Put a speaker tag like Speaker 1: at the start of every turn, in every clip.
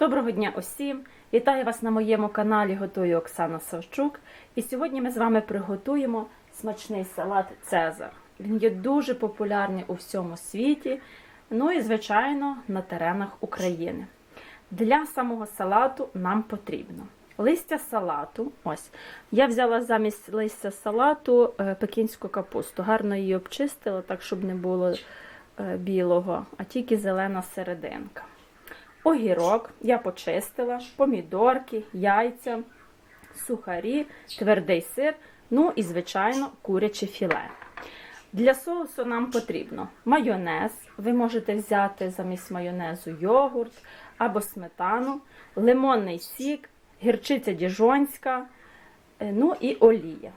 Speaker 1: Доброго дня усім! Вітаю вас на моєму каналі Готую Оксана Савчук. І сьогодні ми з вами приготуємо смачний салат Цезар. Він є дуже популярний у всьому світі, ну і, звичайно, на теренах України. Для самого салату нам потрібно листя салату. Ось. Я взяла замість листя салату е, пекінську капусту. Гарно її обчистила, так, щоб не було е, білого, а тільки зелена серединка. Огірок я почистила, помідорки, яйця, сухарі, твердий сир, ну і, звичайно, куряче філе. Для соусу нам потрібно майонез. Ви можете взяти замість майонезу йогурт або сметану, лимонний сік, гірчиця діжонська, е, ну і олія.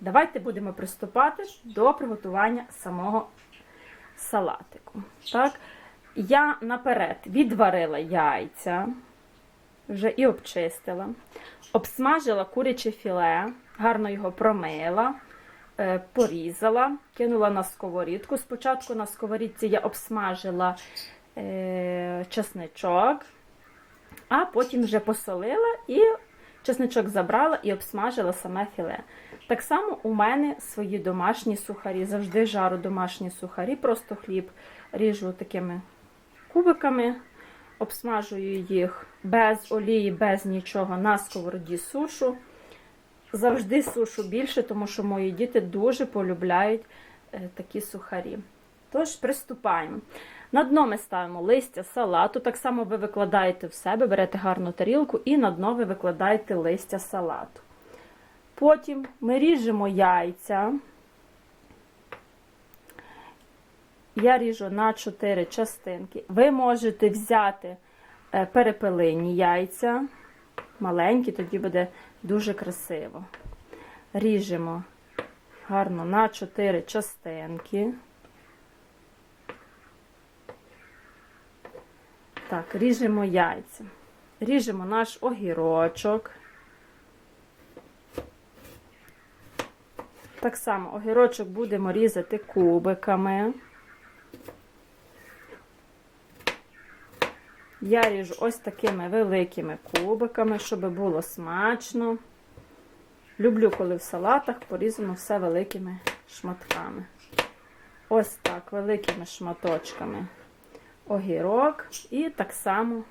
Speaker 1: Давайте будемо приступати до приготування самого салатику. Так? Я наперед відварила яйця, вже і обчистила, обсмажила куряче філе, гарно його промила, е, порізала, кинула на сковорідку. Спочатку на сковорідці я обсмажила е, чесничок, а потім вже посолила і чесничок забрала і обсмажила саме філе. Так само у мене свої домашні сухарі. Завжди жару домашні сухарі, просто хліб ріжу такими кубиками, обсмажую їх без олії, без нічого на сковороді сушу. Завжди сушу більше, тому що мої діти дуже полюбляють е, такі сухарі. Тож, приступаємо. На дно ми ставимо листя салату. Так само ви викладаєте в себе, берете гарну тарілку і на дно ви викладаєте листя салату. Потім ми ріжемо яйця. Я ріжу на 4 частинки. Ви можете взяти е, перепелині яйця, маленькі, тоді буде дуже красиво. Ріжемо гарно на 4 частинки. Так, ріжемо яйця. Ріжемо наш огірочок. Так само огірочок будемо різати кубиками. Я ріжу ось такими великими кубиками, щоб було смачно. Люблю, коли в салатах порізано все великими шматками. Ось так, великими шматочками огірок і так само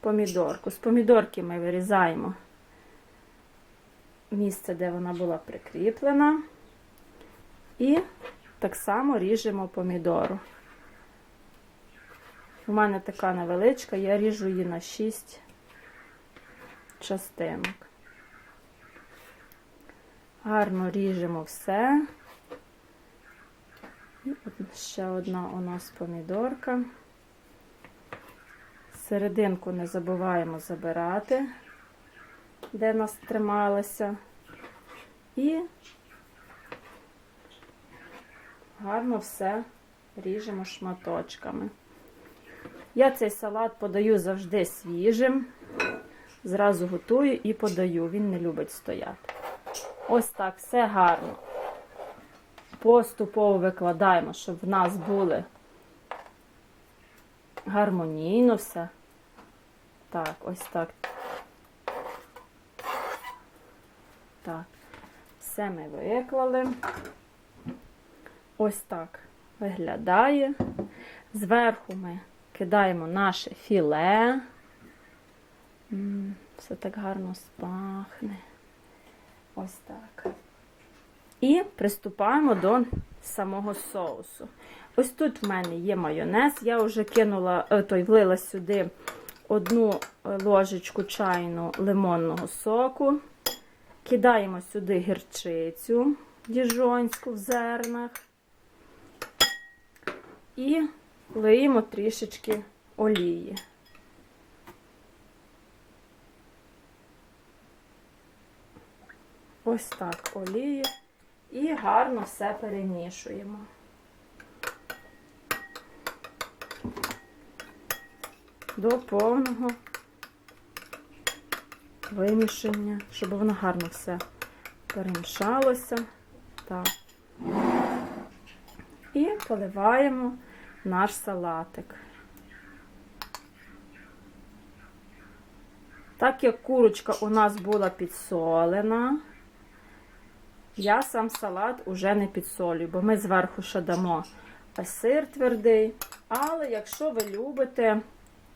Speaker 1: помідорку. З помідорки ми вирізаємо місце, де вона була прикріплена. І так само ріжемо помідору. У мене така невеличка, я ріжу її на 6 частинок. Гарно ріжемо все. Ще одна у нас помідорка. Серединку не забуваємо забирати, де нас трималася. І гарно все ріжемо шматочками. Я цей салат подаю завжди свіжим. Зразу готую і подаю. Він не любить стояти. Ось так, все гарно. Поступово викладаємо, щоб в нас були гармонійно все. Так, ось так. Так, все ми виклали. Ось так виглядає. Зверху ми кидаємо наше філе. Все так гарно спахне. Ось так. І приступаємо до самого соусу. Ось тут в мене є майонез. Я вже кинула, е, той, влила сюди одну ложечку чайну лимонного соку. Кидаємо сюди гірчицю діжонську в зернах. І лиємо трішечки олії. Ось так олії. І гарно все перемішуємо. До повного вимішання, щоб воно гарно все перемішалося. Так. І поливаємо наш салатик. Так як курочка у нас була підсолена, я сам салат уже не підсолюю, бо ми зверху ще дамо сир твердий. Але якщо ви любите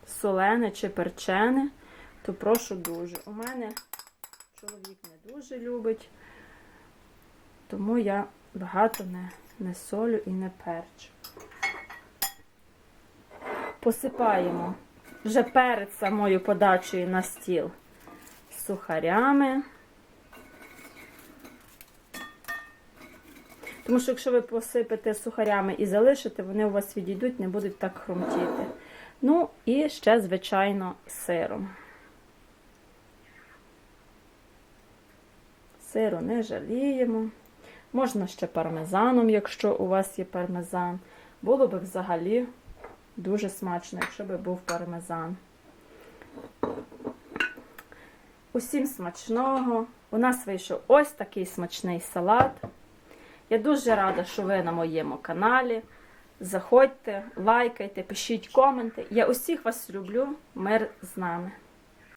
Speaker 1: солене чи перчене, то прошу дуже. У мене чоловік не дуже любить, тому я багато не, не солю і не перчу. Посипаємо вже перед самою подачею на стіл сухарями. Тому що якщо ви посипете сухарями і залишите, вони у вас відійдуть, не будуть так хрумтіти. Ну і ще, звичайно, сиром. Сиру не жаліємо. Можна ще пармезаном, якщо у вас є пармезан. Було би взагалі дуже смачно, якщо би був пармезан. Усім смачного! У нас вийшов ось такий смачний салат. Я дуже рада, що ви на моєму каналі. Заходьте, лайкайте, пишіть коменти. Я усіх вас люблю. Мир з нами.